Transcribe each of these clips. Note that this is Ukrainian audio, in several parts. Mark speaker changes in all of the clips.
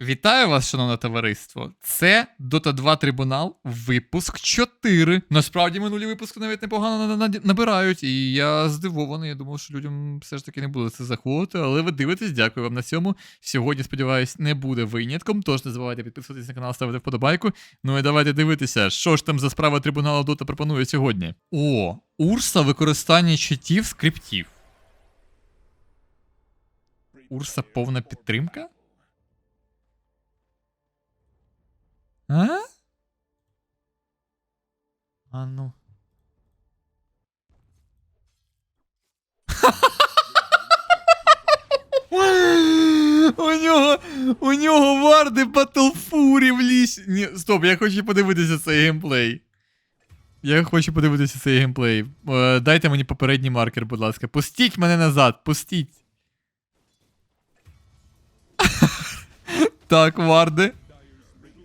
Speaker 1: Вітаю вас, шановне товариство. Це Dota 2 Трибунал, випуск 4. Насправді минулі випуски навіть непогано на- на- набирають, і я здивований. Я думав, що людям все ж таки не буде це заходити, але ви дивитесь, дякую вам на цьому. Сьогодні, сподіваюсь, не буде винятком, тож не забувайте підписуватись на канал, ставити вподобайку. Ну і давайте дивитися, що ж там за справа трибуналу Dota пропонує сьогодні. О, Урса використання читів скриптів. Урса повна підтримка? А? А ну. У нього, у нього варди Батлфурі в лісі. Ні, стоп, я хочу подивитися цей геймплей. Я хочу подивитися цей геймплей. Е, дайте мені попередній маркер, будь ласка. Пустіть мене назад, пустіть. так, варди.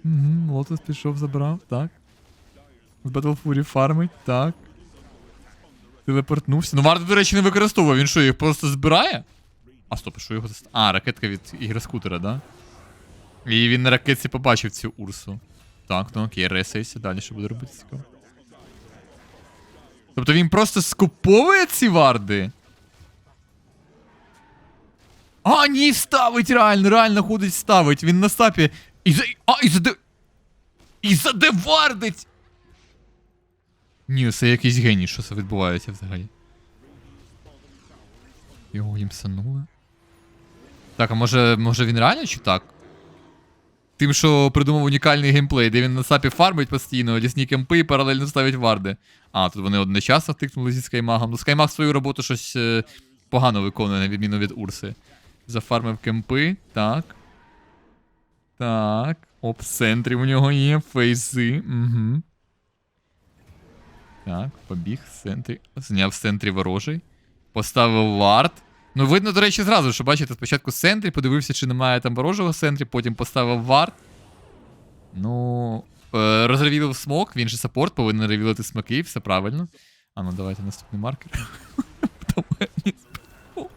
Speaker 1: Угу, Лотос пішов, забрав, так. З Battle фармить, так. Телепортнувся. Ну, Варда, до речі, не використовує. Він що, їх просто збирає? А стоп, що його заст... А, ракетка від ігроскутера, да? І він на ракетці побачив цю урсу. Так, ну окей, ресайся, далі що буде робити цікаво. Тобто він просто скуповує ці варди? А, ні, ставить реально, реально ходить ставить. Він на стапі. І за. А, і заде. І задевардить! Ні, це якийсь геній, що це відбувається взагалі. Його їм санули. Так, а може, може він реально чи так? Тим, що придумав унікальний геймплей, де він на сапі фармить постійно, лісні кемпи і паралельно ставить варди. А, тут вони одночасно втикнули зі скаймагом. Ну, скаймаг свою роботу щось е, погано виконує, на відміну від Урси. Зафармив кемпи, так. Так. Оп, в центрі у нього є фейзи. Угу. Так, побіг в центрі. Зняв в центрі ворожий. Поставив вард. Ну, видно, до речі, зразу, що бачите, спочатку в центрі, подивився, чи немає там ворожого в центрі, потім поставив вард. Ну. Е, розревілив смок, він же саппорт, повинен ревілити смоки, все правильно. А ну давайте наступний маркер. Давай, ні, збив.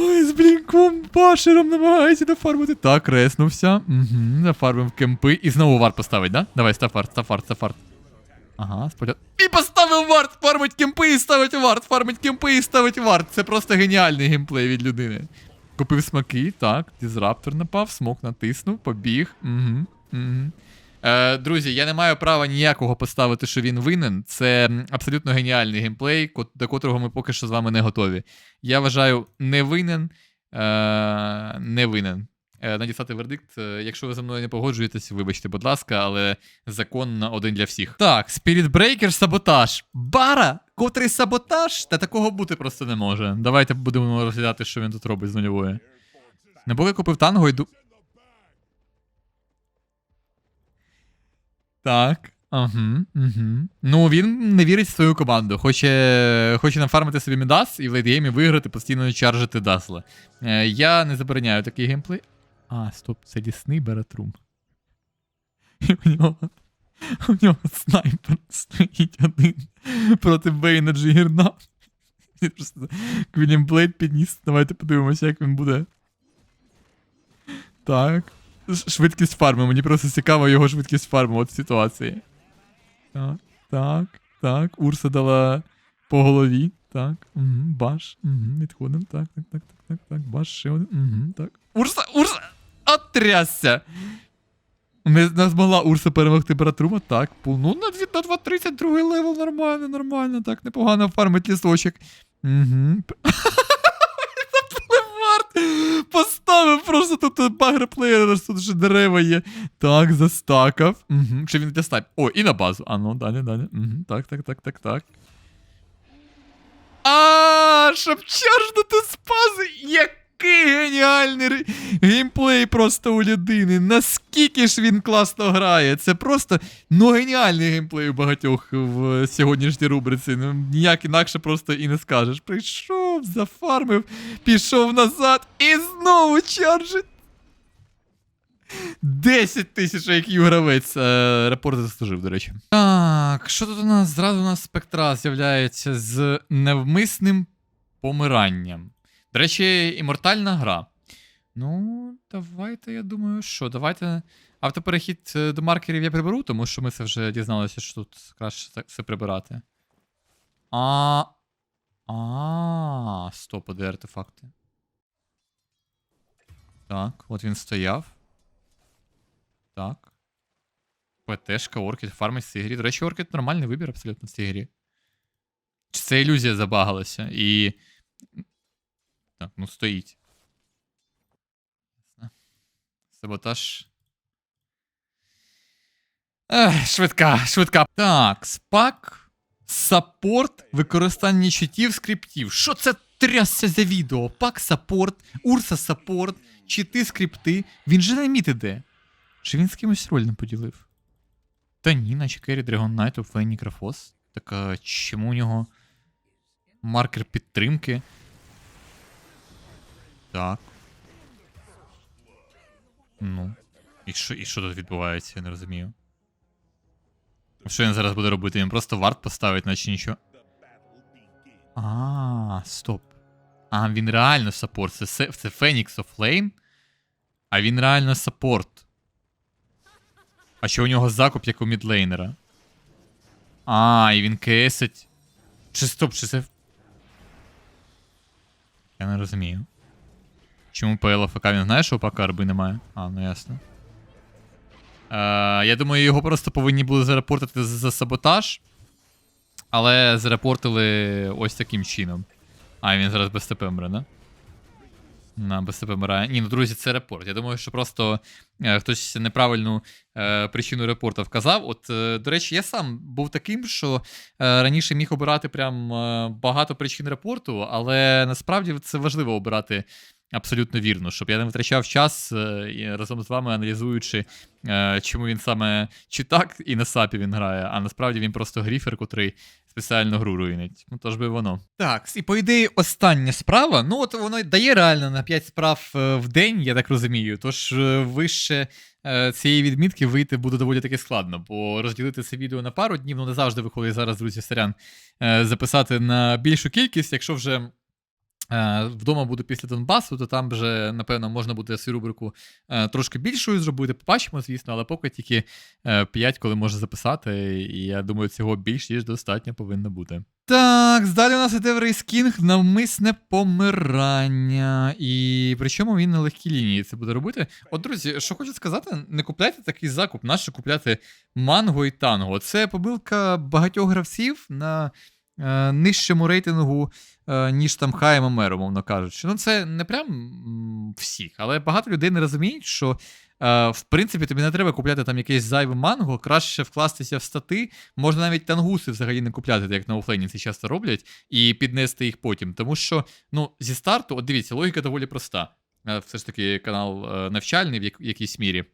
Speaker 1: Ой, з блінком башером намагається дофармити. Так, реснувся. Угу, зафармив кемпи. І знову вард поставить, да? Давай, став вард, став вард, став вард. Ага, спочатку. І поставив вард! Фармить кемпи і ставить вард, фармить кемпи і ставить вард. Це просто геніальний геймплей від людини. Купив смаки, так, дізраптор напав, смок натиснув, побіг. Угу, угу. Е, друзі, я не маю права ніякого поставити, що він винен. Це абсолютно геніальний геймплей, до котрого ми поки що з вами не готові. Я вважаю, не винен. Е, не винен. Е, надіслати вердикт. Якщо ви за мною не погоджуєтесь, вибачте, будь ласка, але закон на один для всіх. Так, Spirit Breaker саботаж. Бара, котрий саботаж, та такого бути просто не може. Давайте будемо розглядати, що він тут робить з нульової. Не поки купив танго, йду. Так. Ага, угу. Ну, він не вірить в свою команду. Хоче, хоче нафармити собі Мідас і в лейтгеймі виграти, постійно чаржити Дасла. Е, я не забороняю такий геймплей. А, стоп, це лісний Баратрум. І у нього, у нього снайпер стоїть один проти Бейна Джигерна. Він Квілімблейд підніс. Давайте подивимося, як він буде. Так. Швидкість фарми. Мені просто цікаво його швидкість фарми от ситуації. Так, так, так. Урса дала по голові. Так. Угу, баш. Угу, відходимо. Так, так, так, так, так, так. Баш ще один. Угу, так. Урса! Урса! Отрясся! Не, не змогла Урса перемогти Братрума. Так, пул. Ну, на, дві- на 2.30 другий левел нормально, нормально. Так, непогано фармить лісочок. Угу. Поставив просто тут багреплеєр, тут вже дерева є. Так, застакав. Угу. Чи він для снайп? О, і на базу. А ну, далі, далі. Угу. Так, так, так, так, так. А, щоб чаржнути спази. Який геніальний геймплей просто у людини. Наскільки ж він класно грає. Це просто ну геніальний геймплей у багатьох в сьогоднішній рубриці. Ну, ніяк інакше просто і не скажеш. Прийшов, зафармив, пішов назад і знову чаржить. 10 тисяч IQ гравець. Е, репорт заслужив, до речі. Так, що тут у нас? Зразу у нас спектра з'являється з невмисним помиранням. До речі, імортальна гра. Ну, давайте, я думаю, що. Давайте. Автоперехід е, до маркерів я приберу, тому що ми це вже дізналися, що тут краще це- все прибирати. А. А, стоп, а де артефакти? Так, от він стояв. Так. ПТшка, Оркід, фармить в цій грі. До речі, Оркід нормальний вибір абсолютно в цій грі. Чи це ілюзія забагалася? І. Так, ну стоїть. Саботаж. Ех, швидка, швидка. Так, спак, саппорт, використання читів, скриптів. Що це трясся за відео? Пак саппорт, Урса саппорт, чити, скрипти. Він же не міт іде. Чи він з кимось роль не поділив? Та ні, наче Керрі Найт у Фейні Крафос. Так а чому у нього маркер підтримки? Так. Ну. І що, і що тут відбувається, я не розумію. Що він зараз буде робити? Він просто варт поставить, наче нічого. А, стоп. А, він реально саппорт. Це, це Phoenix of Flame, а він реально саппорт. А що у нього закуп, як у мідлейнера? А, і він кесить. Чи стоп, чи це. Я не розумію. Чому ПЛ АФК він знає, що у ПАК арби немає? А, ну ясно. Е, я думаю, його просто повинні були зарепортити за, за саботаж. Але зарепортили ось таким чином. А, він зараз без ТП мре, да? На, без мирає. Ні, ну друзі, це репорт. Я думаю, що просто е, хтось неправильну е, причину репорту вказав. От, е, до речі, я сам був таким, що е, раніше міг обирати прям е, багато причин репорту, але насправді це важливо обирати абсолютно вірно, щоб я не витрачав час е, разом з вами аналізуючи, е, чому він саме чи так і на сапі він грає, а насправді він просто гріфер, котрий спеціально гру руїнить. Ну, то ж би воно. Так, і по ідеї, остання справа. Ну, от воно дає реально на 5 справ е, в день, я так розумію. Тож вище цієї відмітки вийти буде доволі таки складно, бо розділити це відео на пару днів, ну не завжди виходить зараз, друзі, сорян, записати на більшу кількість, якщо вже. Е, Вдома буду після Донбасу, то там вже, напевно, можна буде свою рубрику е, трошки більшою зробити. Побачимо, звісно, але поки тільки 5, коли можна записати, і я думаю, цього більш ніж достатньо повинно бути. Так, далі у нас іде Рейскінг навмисне помирання. І причому він на легкій лінії це буде робити. От, друзі, що хочу сказати, не купляйте такий закуп, нащо купляти манго і танго. Це помилка багатьох гравців на е, нижчому рейтингу, е, ніж там Хай ММР, умовно кажучи. Ну, це не прям всіх, але багато людей не розуміють, що. е, В принципі, тобі не треба купляти там якесь зайве манго, краще вкластися в стати. Можна навіть тангуси взагалі не купляти, як на офлейні це часто роблять, і піднести їх потім. Тому що, ну, зі старту, от дивіться, логіка доволі проста. Все ж таки канал навчальний в якійсь мірі.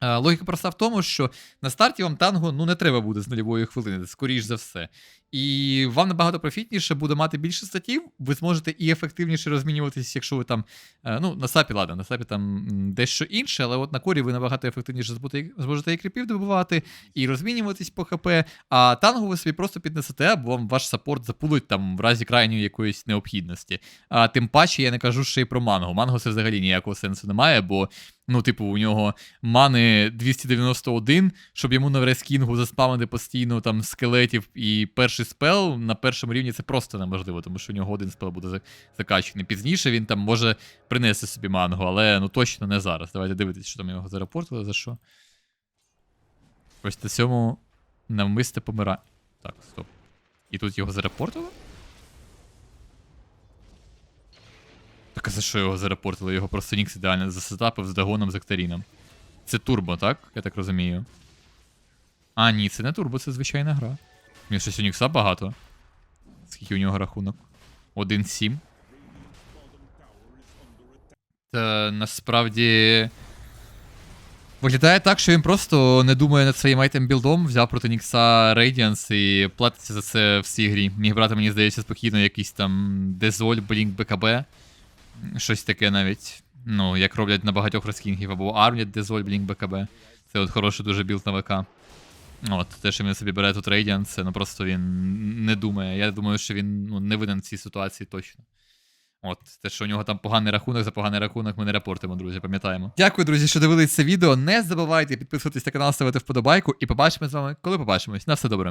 Speaker 1: Логіка проста в тому, що на старті вам танго ну, не треба буде з нульової хвилини, скоріш за все. І вам набагато профітніше буде мати більше статів, ви зможете і ефективніше розмінюватись, якщо ви там. е, Ну, на сапі, ладно, на сапі там дещо інше, але от на корі ви набагато ефективніше зможете, і кріпів добувати, і розмінюватись по ХП. А тангу ви собі просто піднесете, або вам ваш саппорт запулить там в разі крайньої якоїсь необхідності. А тим паче я не кажу ще й про манго. Манго це взагалі ніякого сенсу немає, бо. Ну, типу, у нього мани 291, щоб йому на рескінгу заспамити постійно там скелетів і перший спел на першому рівні це просто неможливо, тому що у нього один спел буде за- закачаний. Пізніше він там може принести собі мангу, але ну точно не зараз. Давайте дивитись, що там його зарепортили, за що. Ось на цьому навмисне помирає. Так, стоп. І тут його зарепортили? Так а за що його зарепортили? Його просто Нікс ідеально засетапив з дагоном з Актаріном. Це турбо, так? Я так розумію. А, ні, це не турбо, це звичайна гра. Нього щось у Нікса багато. Скільки у нього рахунок? 1-7. Та насправді. Виглядає так, що він просто не думає над своїм айтем білдом, взяв проти Нікса Radiance і платиться за це в цій грі. Міг брати, мені здається, спокійно якийсь там Дезоль, Блінк, БКБ. Щось таке навіть. Ну, як роблять на багатьох розкінгів, або Армлет, Дезоль, Блінк, БКБ. Це от хороший дуже білд на ВК. От, те, що він собі бере тут Рейдіан, це ну просто він не думає. Я думаю, що він ну, не винен в цій ситуації точно. От, те, що у нього там поганий рахунок, за поганий рахунок ми не репортимо, друзі, пам'ятаємо. Дякую, друзі, що дивились це відео. Не забувайте підписуватись на канал, ставити вподобайку і побачимо з вами, коли побачимось. На все добре.